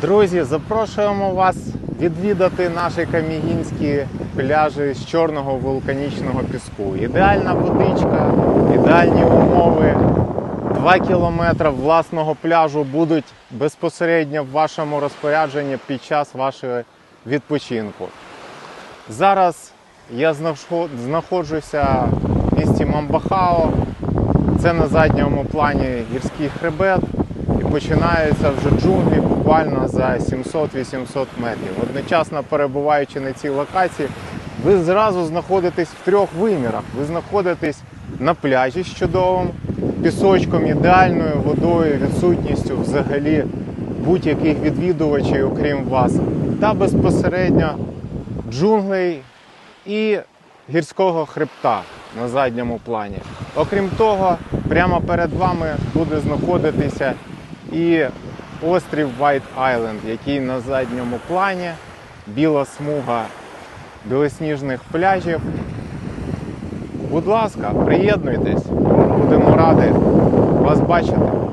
Друзі, запрошуємо вас відвідати наші камігінські пляжі з чорного вулканічного піску. Ідеальна водичка, ідеальні умови. Два кілометри власного пляжу будуть безпосередньо в вашому розпорядженні під час вашого відпочинку. Зараз я знаходжуся в місті Мамбахао. Це на задньому плані гірський хребет і починаються вже джунглі буквально за 700-800 метрів. Одночасно перебуваючи на цій локації, ви зразу знаходитесь в трьох вимірах. Ви знаходитесь на пляжі з чудовим пісочком, ідеальною водою, відсутністю взагалі будь-яких відвідувачів, окрім вас, та безпосередньо джунглей і гірського хребта на задньому плані. Окрім того, прямо перед вами буде знаходитися і острів White Island, який на задньому плані, біла смуга білосніжних пляжів. Будь ласка, приєднуйтесь, будемо раді вас бачити.